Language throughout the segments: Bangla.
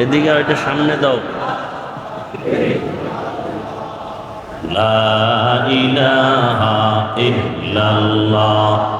এদিকে ওইটা সামনে দাও। লা ইলাহা ইল্লাল্লাহ।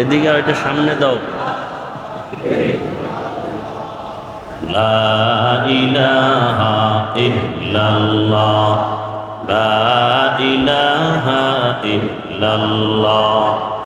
এদিকে ওইটা সামনে দাও। লা ইলাহা ইল্লাল্লাহ। لا إله إلا الله